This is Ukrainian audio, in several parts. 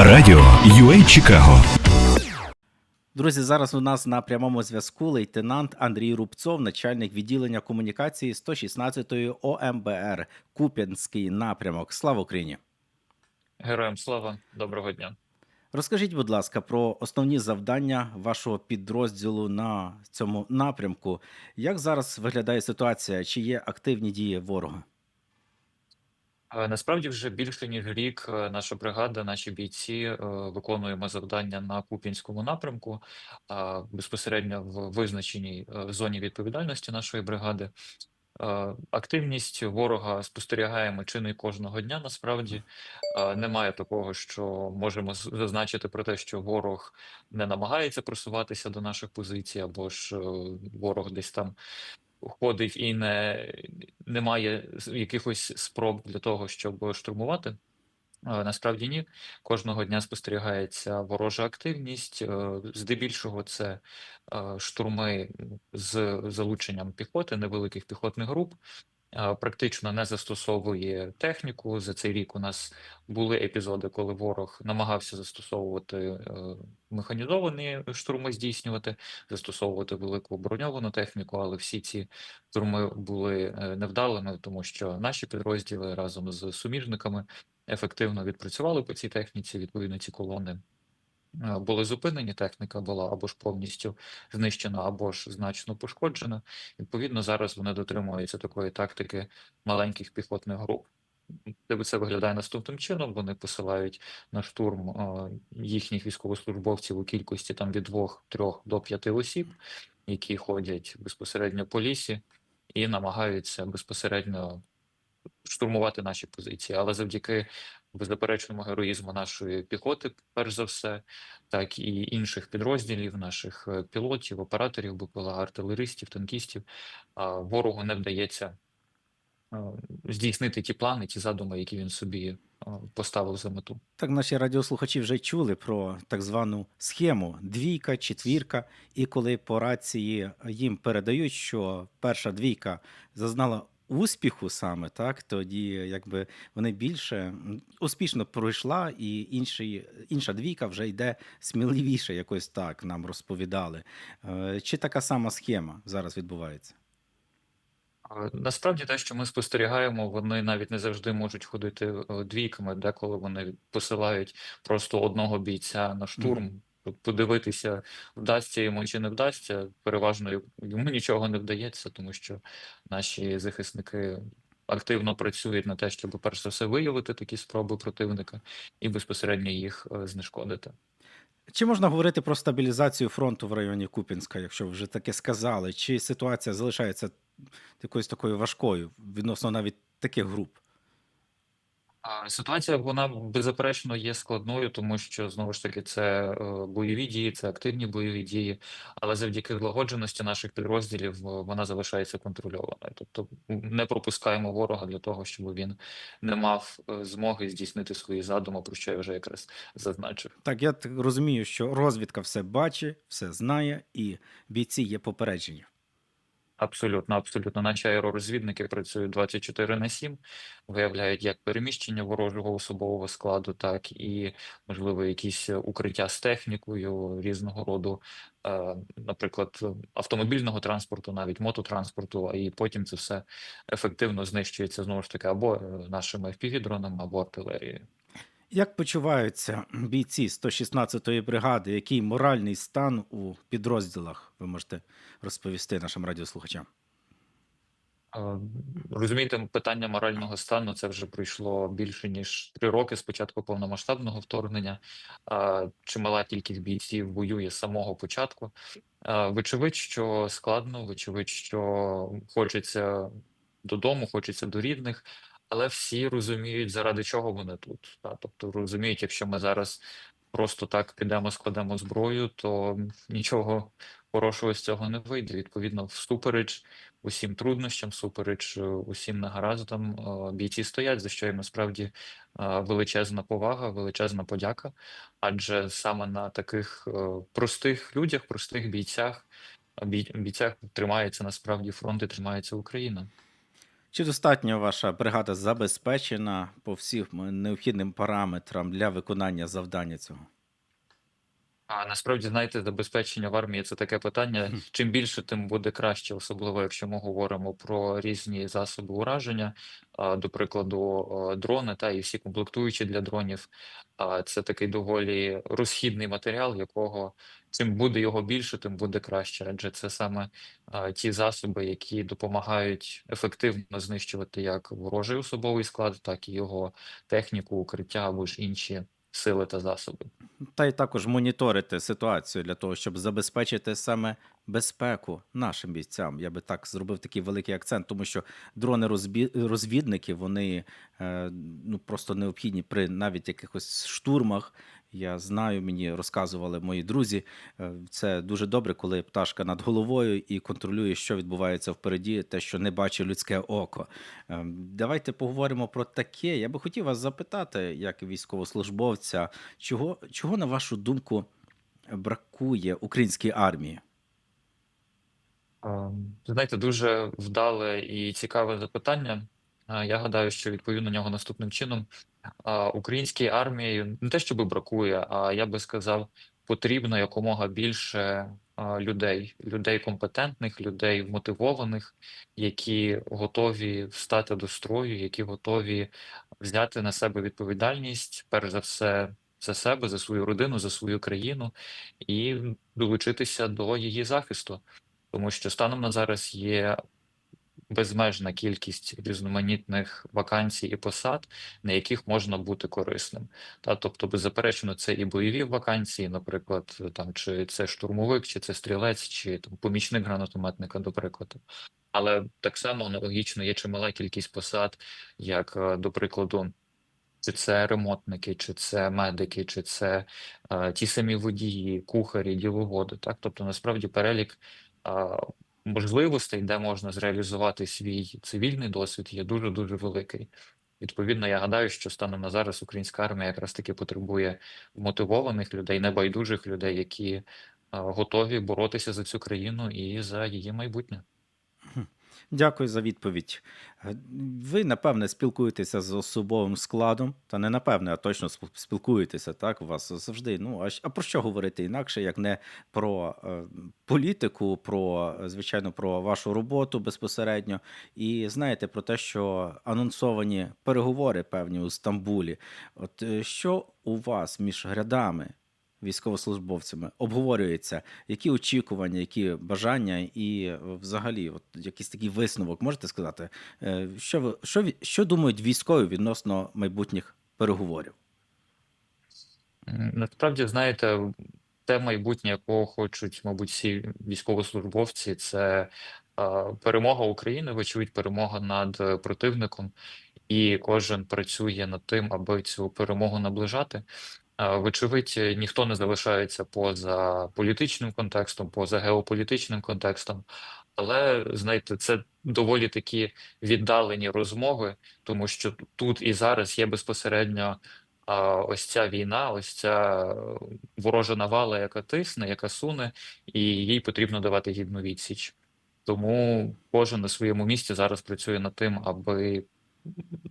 Радіо UA Чикаго Друзі, зараз у нас на прямому зв'язку лейтенант Андрій Рубцов, начальник відділення комунікації 116-ї ОМБР Куп'янський напрямок. Слава Україні! Героям слава, доброго дня. Розкажіть, будь ласка, про основні завдання вашого підрозділу на цьому напрямку. Як зараз виглядає ситуація? Чи є активні дії ворога? Е, Насправді вже більше ніж рік е, наша бригада, наші бійці е, виконуємо завдання на Куп'янському напрямку, а, безпосередньо в визначеній е, зоні відповідальності нашої бригади. Е, Активність ворога спостерігаємо чи не кожного дня. Насправді Е, немає такого, що можемо з- зазначити про те, що ворог не намагається просуватися до наших позицій, або ж е, ворог десь там ходить і не, немає якихось спроб для того, щоб штурмувати. Насправді ні. Кожного дня спостерігається ворожа активність. Е, Здебільшого це е, штурми з залученням піхоти, невеликих піхотних груп. Практично не застосовує техніку. За цей рік у нас були епізоди, коли ворог намагався застосовувати е, механізовані штурми здійснювати, застосовувати велику броньовану техніку, але всі ці штурми були е, невдалими, тому що наші підрозділи разом з суміжниками ефективно відпрацювали по цій техніці. Відповідно, ці колони були зупинені. Техніка була або ж повністю знищена, або ж значно пошкоджена. Відповідно, зараз вони дотримуються такої тактики маленьких піхотних груп. Де це виглядає наступним чином. Вони посилають на штурм е, їхніх військовослужбовців у кількості там від двох, трьох до п'яти осіб, які ходять безпосередньо по лісі і намагаються безпосередньо штурмувати наші позиції. Але завдяки беззаперечному героїзму нашої піхоти, перш за все, так і інших підрозділів, наших е, пілотів, операторів БПЛА, артилеристів, танкістів, ворогу не вдається здійснити ті плани, ті задуми, які він собі е, поставив за мету. Так, наші радіослухачі вже чули про так звану схему двійка, четвірка. І коли по рації їм передають, що перша двійка зазнала успіху саме, так тоді якби вони більше успішно пройшла, і інший, інша двійка вже йде сміливіше, якось так нам розповідали. Е, Чи така сама схема зараз відбувається? Насправді те, що ми спостерігаємо, вони навіть не завжди можуть ходити е, двійками, деколи вони посилають просто одного бійця на штурм. Подивитися, вдасться йому чи не вдасться. Переважно йому нічого не вдається, тому що наші захисники активно працюють на те, щоб перш за все виявити такі спроби противника і безпосередньо їх е, знешкодити. Чи можна говорити про стабілізацію фронту в районі Купінська, якщо вже таке сказали? Чи ситуація залишається якоюсь такою важкою відносно навіть таких груп? Ситуація вона беззаперечно є складною, тому що знову ж таки це е, бойові дії, це активні бойові дії, але завдяки злагодженості наших підрозділів е, вона залишається контрольованою. Тобто не пропускаємо ворога для того, щоб він не мав е, змоги здійснити свої задуми, про що я вже якраз зазначив. Так, я розумію, що розвідка все бачить, все знає, і бійці є попереджені. Абсолютно, абсолютно. Наші аеророзвідники працюють 24 на 7, виявляють як переміщення ворожого особового складу, так і, можливо, якісь укриття з технікою різного роду, е, наприклад, автомобільного транспорту, навіть мототранспорту, і потім це все ефективно знищується знову ж таки або е, нашими FPV-дронами, або артилерією. Як почуваються бійці 116-ї бригади? Який моральний стан у підрозділах? Ви можете розповісти нашим радіослухачам? Розумієте, питання морального стану це вже пройшло більше ніж три роки з початку повномасштабного вторгнення. Чимала кількість бійців воює з самого початку. Вочевидь, що складно, вочевидь, що хочеться додому, хочеться до рідних, але всі розуміють, заради чого вони тут. Та? Тобто розуміють, якщо ми зараз просто так підемо, складемо зброю, то нічого хорошого з цього не вийде. Відповідно, всупереч усім труднощам, супереч е, усім негараздам, е, бійці стоять, за що їм насправді е, величезна повага, величезна подяка. Адже саме на таких простих людях, простих бійцях, бій- бійцях тримається насправді фронт і тримається Україна. Чи достатньо ваша бригада забезпечена по всім необхідним параметрам для виконання завдання цього? А насправді, знаєте, забезпечення в армії це таке питання. Чим більше, тим буде краще, особливо якщо ми говоримо про різні засоби ураження. До прикладу, дрони та і всі комплектуючі для дронів. А, Це такий доволі розхідний матеріал, якого чим буде його більше, тим буде краще. Адже це саме ті засоби, які допомагають ефективно знищувати як ворожий особовий склад, так і його техніку, укриття або ж інші сили та засоби. Та й також моніторити ситуацію для того, щоб забезпечити саме безпеку нашим бійцям. Я би так зробив такий великий акцент, тому що дрони-розвідники вони е, ну, просто необхідні при навіть якихось штурмах. Я знаю, мені розказували мої друзі. е, Це дуже добре, коли пташка над головою і контролює, що відбувається впереді, те, що не бачить людське око. Е, Давайте поговоримо про таке. Я би хотів вас запитати, як військовослужбовця, чого, чого на вашу думку бракує українській армії? Ем, Знаєте, дуже вдале і цікаве запитання. Е, Я гадаю, що відповім на нього наступним чином. Українській армії не те, щоб бракує, а я би сказав, потрібно якомога більше людей, людей компетентних, людей мотивованих, які готові встати до строю, які готові взяти на себе відповідальність, перш за все, за себе, за свою родину, за свою країну і долучитися до її захисту. Тому що станом на зараз є безмежна кількість різноманітних вакансій і посад, на яких можна бути корисним. Та тобто, беззаперечно, це і бойові вакансії, наприклад, там чи це штурмовик, чи це стрілець, чи там помічник гранатометника, до прикладу. Але так само аналогічно є чимала кількість посад, як, е, до прикладу, чи це ремонтники, чи це медики, чи це е, ті самі водії, кухарі, діловоди. Так, тобто, насправді перелік е, можливостей, де можна зреалізувати свій цивільний досвід, є дуже дуже великий. Відповідно, я гадаю, що станом на зараз українська армія якраз таки потребує мотивованих людей, небайдужих людей, які е, готові боротися за цю країну і за її майбутнє. Дякую за відповідь. Е, Ви, напевне, спілкуєтеся з особовим складом, та не напевне, а точно спілкуєтеся, так? У вас завжди. Ну, а, а про що говорити інакше, як не про е, політику, про, звичайно, про вашу роботу безпосередньо. І знаєте про те, що анонсовані переговори певні у Стамбулі. От е, що у вас між рядами військовослужбовцями обговорюється, які очікування, які бажання, і е, взагалі, от якийсь такий висновок можете сказати, Е, що ви що, що думають військові відносно майбутніх переговорів? Насправді, знаєте, те майбутнє, якого хочуть, мабуть, всі військовослужбовці, це е, перемога України, вочевидь, перемога над противником, і кожен працює над тим, аби цю перемогу наближати. Вочевидь, е, ніхто не залишається поза політичним контекстом, поза геополітичним контекстом. Але знаєте, це доволі такі віддалені розмови, тому що тут і зараз є безпосередньо ось ця війна, ось ця ворожа навала, яка тисне, яка суне, і їй потрібно давати гідну відсіч. Тому кожен на своєму місці зараз працює над тим, аби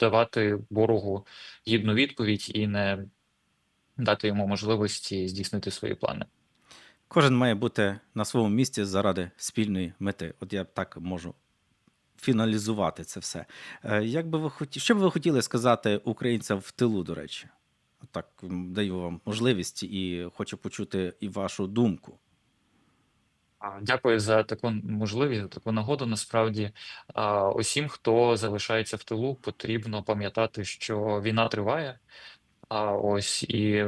давати ворогу гідну відповідь і не дати йому можливості здійснити свої плани. Кожен має бути на своєму місці заради спільної мети. От я так можу фіналізувати це все. Е, Як би ви хоті... Що б ви хотіли сказати українцям в тилу, до речі? Так даю вам можливість і хочу почути і вашу думку. Дякую за таку можливість, за таку нагоду. Насправді, усім, хто залишається в тилу, потрібно пам'ятати, що війна триває. А ось і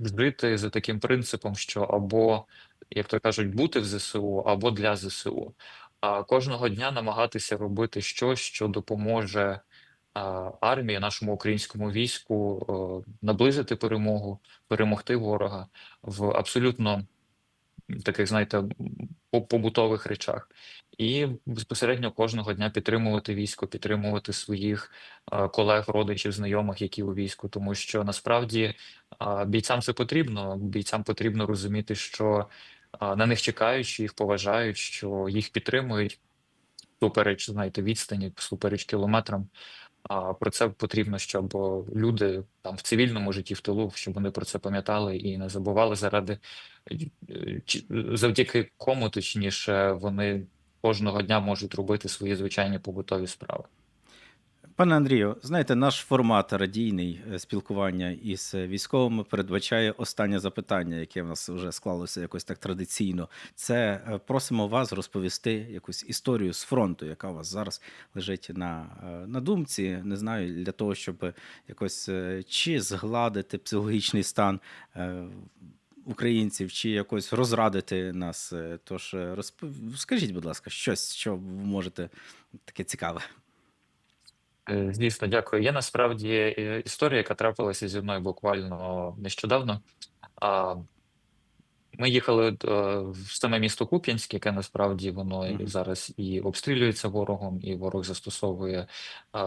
жити за таким принципом, що або, як то кажуть, бути в ЗСУ, або для ЗСУ. А кожного дня намагатися робити щось, що допоможе армії, нашому українському війську наблизити перемогу, перемогти ворога в абсолютно таких, знаєте, побутових речах. І безпосередньо кожного дня підтримувати військо, підтримувати своїх е, колег, родичів, знайомих, які у війську, тому що насправді е, бійцям це потрібно. Бійцям потрібно розуміти, що е, на них чекають, що їх поважають, що їх підтримують. супереч, знаєте, відстані, супереч кілометрам. А про це потрібно, щоб люди там в цивільному житті в тилу, щоб вони про це пам'ятали і не забували заради е, завдяки кому, точніше, вони кожного дня можуть робити свої звичайні побутові справи. Пане Андрію, знаєте, наш формат радійний е, спілкування із військовими передбачає останнє запитання, яке в нас вже склалося якось так традиційно. Це е, просимо вас розповісти якусь історію з фронту, яка у вас зараз лежить на, е, на думці. Не знаю, для того, щоб якось чи згладити психологічний стан. Українців чи якось розрадити нас. Тож розпов... скажіть, будь ласка, щось, що ви можете таке цікаве. Е, Звісно, дякую. Є насправді е, історія, яка трапилася зі мною буквально нещодавно. Ми їхали е, в саме місто Куп'янськ, яке насправді воно і Мгм. зараз і обстрілюється ворогом, і ворог застосовує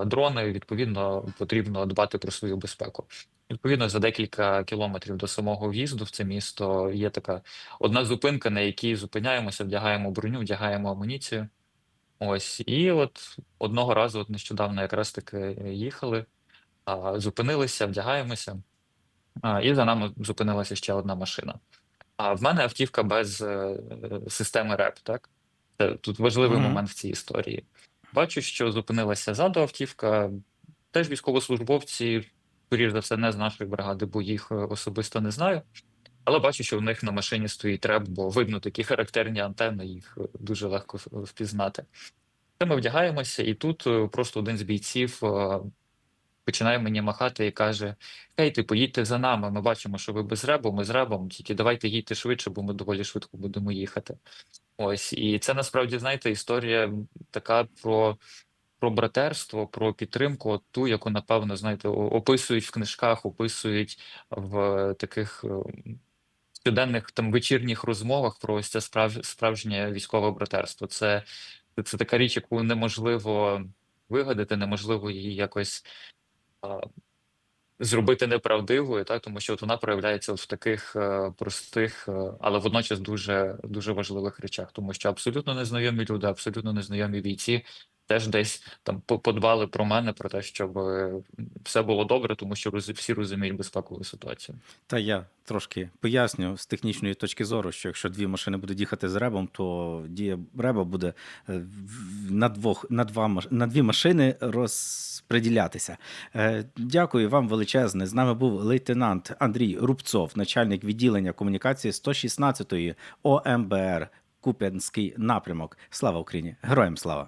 дрони. Відповідно, потрібно дбати про свою безпеку. Відповідно, за декілька кілометрів до самого в'їзду в це місто є така одна зупинка, на якій зупиняємося, вдягаємо броню, вдягаємо амуніцію. Ось, і от одного разу, от нещодавно якраз таки їхали, а, зупинилися, вдягаємося, а, і за нами зупинилася ще одна машина. А в мене автівка без е, системи РЕП, так? Це тут важливий Мгм. момент в цій історії. Бачу, що зупинилася ззаду автівка, теж військовослужбовці, скоріш за все, не з нашої бригади, бо їх е, особисто не знаю. Але бачу, що в них на машині стоїть реп, бо видно такі характерні антени, їх е, дуже легко впізнати. Це ми вдягаємося, і тут е, просто один з бійців е, починає мені махати і каже: Хей, ти поїдьте за нами. Ми бачимо, що ви без ребу, ми з ребом, тільки давайте їдьте швидше, бо ми доволі швидко будемо їхати. Ось, і це насправді, знаєте, історія така про. Про братерство, про підтримку, ту, яку, напевно, знаєте, описують в книжках, описують в таких щоденних там вечірніх розмовах про ось це справ... справжнє військове братерство. Це, це така річ, яку неможливо вигадати, неможливо її якось а, зробити неправдивою, так тому що от вона проявляється от в таких е, простих, е, але водночас дуже дуже важливих речах, тому що абсолютно незнайомі люди, абсолютно незнайомі бійці. Теж десь там по- подбали про мене, про те, щоб е, все було добре, тому що всі розуміють безпекову ситуацію. Та я трошки поясню з технічної точки зору, що якщо дві машини будуть їхати з ребом, то дія реба буде е, на двох на два на дві машини розподілятися. Е, Дякую вам величезне. З нами був лейтенант Андрій Рубцов, начальник відділення комунікації 116-ї ОМБР Куп'янський напрямок. Слава Україні! Героям слава!